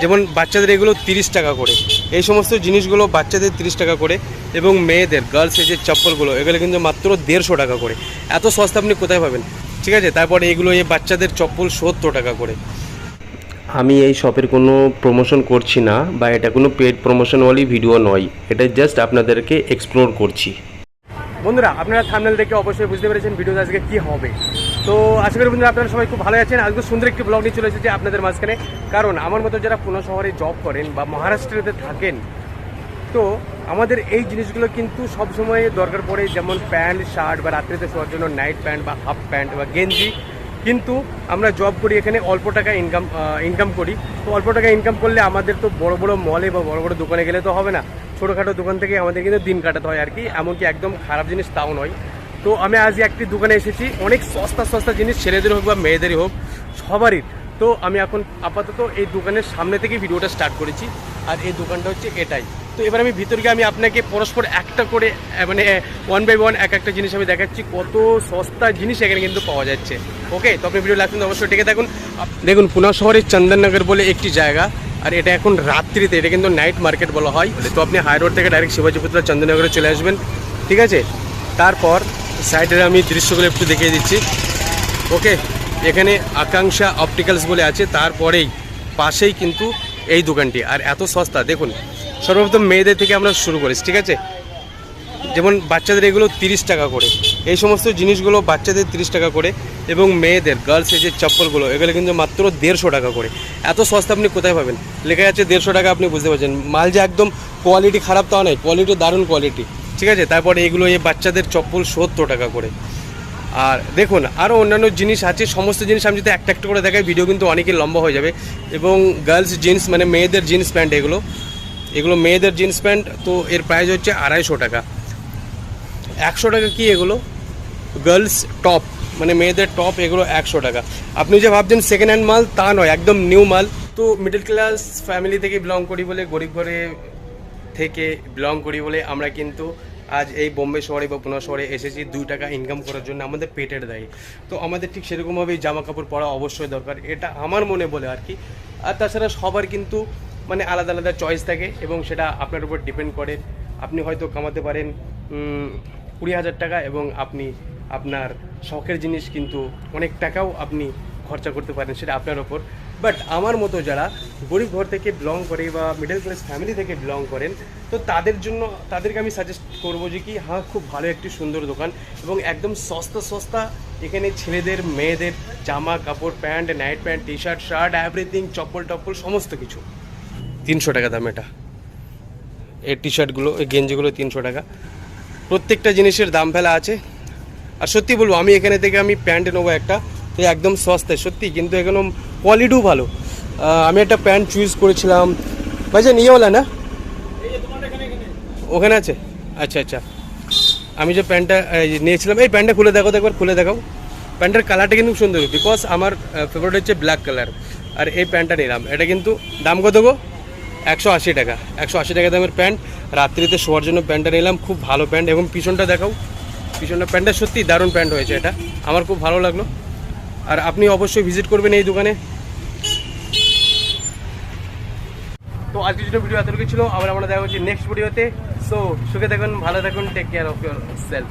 যেমন বাচ্চাদের এগুলো তিরিশ টাকা করে। এই সমস্ত জিনিসগুলো বাচ্চাদের তিরিশ টাকা করে এবং মেয়েদের গার্লস এজের চপ্পলগুলো এগুলো কিন্তু মাত্র দেড়শো টাকা করে। এত সস্তা আপনি কোথায় পাবেন? ঠিক আছে? তারপরে এগুলো এই বাচ্চাদের চপ্পল সত্তর টাকা করে। আমি এই শপের কোনো প্রমোশন করছি না বা এটা কোনো পেড প্রমোশনওয়ালি ভিডিও নয়। এটা জাস্ট আপনাদেরকে এক্সপ্লোর করছি। বন্ধুরা আপনারা থামনেল দেখে অবশ্যই বুঝতে পেরেছেন ভিডিওটা আজকে কী হবে। তো আশা করি বন্ধুরা আপনারা সবাই খুব ভালো আছেন। আজকে সুন্দর একটি ব্লগ নিয়ে চলে এসেছি আপনাদের মাঝখানে। কারণ আমার মতো যারা পুরো শহরে জব করেন বা মহারাষ্ট্রেতে থাকেন, তো আমাদের এই জিনিসগুলো কিন্তু সবসময় দরকার পড়ে যেমন প্যান্ট, শার্ট বা রাত্রিতে শোয়ার জন্য নাইট প্যান্ট বা হাফ প্যান্ট বা গেঞ্জি। কিন্তু আমরা জব করি এখানে অল্প টাকা ইনকাম ইনকাম করি। তো অল্প টাকা ইনকাম করলে আমাদের তো বড় বড় মলে বা বড় বড় দোকানে গেলে তো হবে না। ছোটোখাটো দোকান থেকে আমাদের কিন্তু দিন কাটাতে হয় আর কি। এমনকি একদম খারাপ জিনিস তাও নয়। তো আমি আজ একটি দোকানে এসেছি। অনেক সস্তা সস্তা জিনিস, ছেলেদের হোক বা মেয়েদেরই হোক, সবারই। তো আমি এখন আপাতত এই দোকানের সামনে থেকে ভিডিওটা স্টার্ট করেছি, আর এই দোকানটা হচ্ছে এটাই। তো এবার আমি ভিতর গিয়ে আমি আপনাকে পরস্পর একটা করে মানে ওয়ান বাই ওয়ান এক একটা জিনিস আমি দেখাচ্ছি, কত সস্তা জিনিস এখানে কিন্তু পাওয়া যাচ্ছে। ওকে তো আপনি ভিডিও লাগছেন অবশ্যই ডেকে দেখুন দেখুন, পুনা শহরের চন্দননগর বলে একটি জায়গা, আর এটা এখন রাত্রিতে, এটা কিন্তু নাইট মার্কেট বলা হয়। তো আপনি হাই রোড থেকে ডাইরেক্ট শিবাজীপুত্রা চন্দননগরে চলে আসবেন। ঠিক আছে? তারপর সাইডের আমি দৃশ্যগুলো একটু দেখিয়ে দিচ্ছি। ওকে, এখানে আকাঙ্ক্ষা অপটিক্যালস বলে আছে, তারপরেই, পাশেই কিন্তু এই দোকানটি, আর এত সস্তা, দেখুন, সর্বপ্রথম মেয়েদের থেকে আমরা শুরু করি ঠিক আছে? যেমন বাচ্চাদের এগুলো তিরিশ টাকা করে, এই সমস্ত জিনিসগুলো বাচ্চাদের তিরিশ টাকা করে, এবং মেয়েদের গার্লস এজের চপ্পলগুলো, এগুলো কিন্তু মাত্র দেড়শো টাকা করে, এত সস্তা আপনি কোথায় পাবেন? লেখা আছে দেড়শো টাকা, আপনি বুঝতে পারছেন, মাল যে একদম কোয়ালিটি খারাপ তাও নয় কোয়ালিটি দারুণ কোয়ালিটি ঠিক আছে? তারপরে এগুলো এই বাচ্চাদের চপ্পল সত্তর টাকা করে। আর দেখুন আরও অন্যান্য জিনিস আছে, সমস্ত জিনিস আমি যদি একটা একটা করে দেখাই ভিডিও কিন্তু অনেকই লম্বা হয়ে যাবে। এবং গার্লস জিন্স মানে মেয়েদের জিন্স প্যান্ট এগুলো এগুলো মেয়েদের জিন্স প্যান্ট তো এর প্রাইস হচ্ছে আড়াইশো টাকা। একশো টাকা কি এগুলো? গার্লস টপ মানে মেয়েদের টপ এগুলো একশো টাকা। আপনি যে ভাবছেন সেকেন্ড হ্যান্ড মাল, তা নয়, একদম নিউ মাল। তো মিডল ক্লাস ফ্যামিলি থেকে বিলং করি বলে গরিব ঘরে থেকে বিলং করি বলে আমরা কিন্তু আজ এই বোম্বে শহরে বা পুনা শহরে এসেছি। দুই টাকা ইনকাম করার জন্য আমাদের পেটের দায়ী। তো আমাদের ঠিক সেরকমভাবেই জামা কাপড় পরা অবশ্যই দরকার। এটা আমার মনে বলে আর কি। আর তাছাড়া সবার কিন্তু মানে আলাদা আলাদা চয়েস থাকে এবং সেটা আপনার উপর ডিপেন্ড করে। আপনি হয়তো কামাতে পারেন কুড়ি হাজার টাকা এবং আপনি আপনার শখের জিনিস কিন্তু অনেক টাকাও আপনি খরচা করতে পারেন সেটা আপনার ওপর বাট আমার মতো যারা গরিব ঘর থেকে বিলং করে বা মিডল ক্লাস ফ্যামিলি থেকে বিলং করেন, তো তাদের জন্য, তাদেরকে আমি সাজেস্ট করব যে কি হ্যাঁ খুব ভালো একটি সুন্দর দোকান এবং একদম সস্তা সস্তা এখানে ছেলেদের, মেয়েদের জামা, কাপড়, pant night pant T shirt shirt everything চপ্পল, টপ্পল, সমস্ত কিছু। তিনশো টাকা দাম এটা। এই টি শার্টগুলো এই গেঞ্জিগুলো তিনশো টাকা। প্রত্যেকটা জিনিসের দাম ফেলা আছে। আর সত্যি বলব, আমি এখানে থেকে আমি প্যান্ট নেব একটা। তো একদম সস্তায়, সত্যি, কিন্তু এখানে কোয়ালিটিও ভালো। আমি একটা প্যান্ট চুজ করেছিলাম। ভাইজান ইয়েওয়ালা না? ওখানে আছে? আচ্ছা আচ্ছা। আমি যে প্যান্টটা নিয়েছিলাম, এই প্যান্টটা খুলে দেখো একবার, খুলে দেখাও। প্যান্টের কালারটা কিন্তু সুন্দর বিকজ আমার ফেভারিট হচ্ছে ব্ল্যাক কালার আর এই প্যান্টটা নিলাম। এটা কিন্তু দাম কত গো? একশো আশি টাকা। একশো আশি টাকা দামের প্যান্ট রাত্রিতে শোয়ার জন্য প্যান্টটা নিলাম, খুব ভালো প্যান্ট এবং পিছনটা দেখাও। পিছনটা প্যান্টটা সত্যি দারুণ প্যান্ট হয়েছে এটা। আমার খুব ভালো লাগল। আর আপনি অবশ্যই ভিজিট করবেন এই দোকানে। তো আজকের জন্য ভিডিও এতটুকু ছিল, আবার আমরা দেখা হচ্ছে নেক্সট ভিডিওতে সো সুখে থাকুন, ভালো থাকুন take care of your self